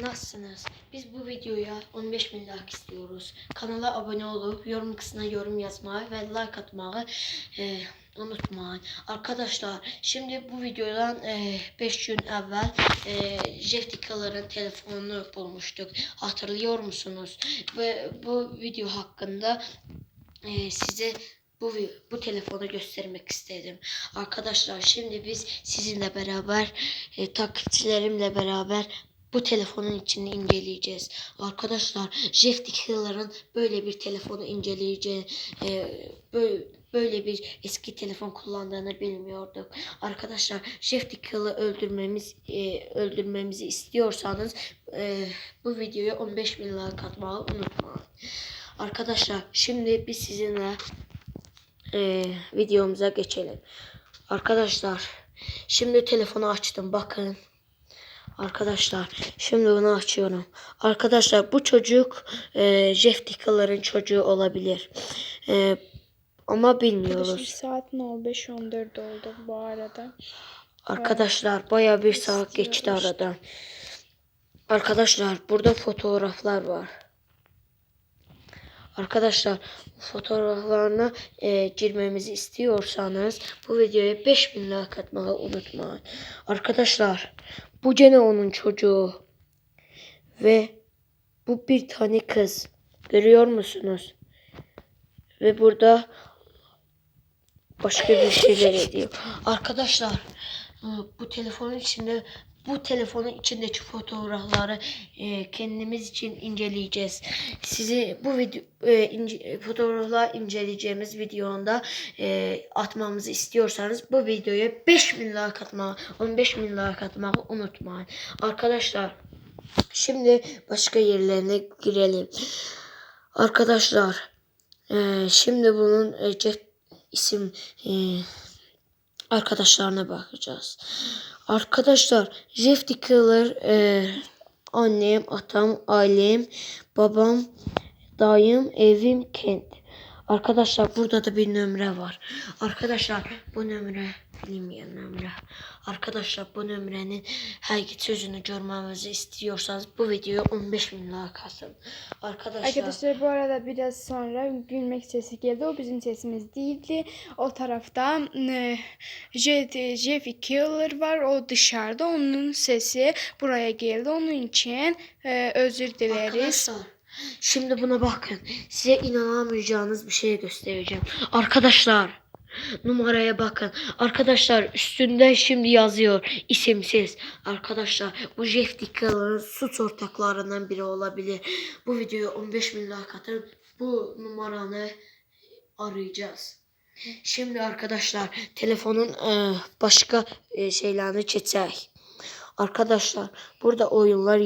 Nasılsınız? Biz bu videoya 15 bin like istiyoruz. Kanala abone olup yorum kısmına yorum yazmayı ve like atmayı e, unutmayın. Arkadaşlar şimdi bu videodan 5 gün evvel e, Jeff Dicker'ın telefonunu bulmuştuk. Hatırlıyor musunuz? Ve bu video hakkında e, size bu bu telefonu göstermek istedim. Arkadaşlar şimdi biz sizinle beraber e, takipçilerimle beraber bu telefonun içini inceleyeceğiz. Arkadaşlar Jeff Dicker'ın böyle bir telefonu inceleyeceği e, böyle, böyle bir eski telefon kullandığını bilmiyorduk. Arkadaşlar Jeff Dicker'ı öldürmemiz e, öldürmemizi istiyorsanız e, bu videoya 15 bin like atmayı unutmayın. Arkadaşlar şimdi biz sizinle e, videomuza geçelim. Arkadaşlar şimdi telefonu açtım bakın. Arkadaşlar şimdi bunu açıyorum. Arkadaşlar bu çocuk e, Jeff Dicker'ın çocuğu olabilir. E, ama bilmiyoruz. saat 05.14 oldu bu arada. Arkadaşlar baya bir saat geçti aradan. Arkadaşlar burada fotoğraflar var. Arkadaşlar fotoğraflarına e, girmemizi istiyorsanız bu videoya 5000 like atmayı unutmayın. Arkadaşlar bu gene onun çocuğu. Ve bu bir tane kız. Görüyor musunuz? Ve burada başka bir şeyler ediyor. Arkadaşlar e, bu telefonun içinde bu telefonun içindeki fotoğrafları e, kendimiz için inceleyeceğiz. Sizi bu video e, ince, fotoğraflar inceleyeceğimiz videonda e, atmamızı istiyorsanız bu videoya 5000 like atmayı, 15 bin like atmayı unutmayın. Arkadaşlar şimdi başka yerlerine girelim. Arkadaşlar e, şimdi bunun e, isim e, arkadaşlarına bakacağız. Arkadaşlar Jeff Dicker'lar e, annem, atam, ailem, babam, dayım, evim, kent. Arkadaşlar burada da bir nömrə var. Arkadaşlar bu nömrə bilinmeyen nömrə. Arkadaşlar bu nömrənin həqiqi sözünü görmemizi istiyorsanız bu videoya 15 bin like atın. Arkadaşlar, Arkadaşlar bu arada biraz sonra gülmek sesi geldi. O bizim sesimiz değildi. O tarafta e, Jet, Jeff Killer var. O dışarıda. Onun sesi buraya geldi. Onun için e, özür dileriz. Arkadaşlar şimdi buna bakın. Size inanamayacağınız bir şey göstereceğim. Arkadaşlar numaraya bakın. Arkadaşlar üstünde şimdi yazıyor isimsiz. Arkadaşlar bu Jeff Dicker'ın suç ortaklarından biri olabilir. Bu videoya 15 bin like atın. Bu numaranı arayacağız. Şimdi arkadaşlar telefonun e, başka e, şeylerini çetsək. Arkadaşlar burada oyunlar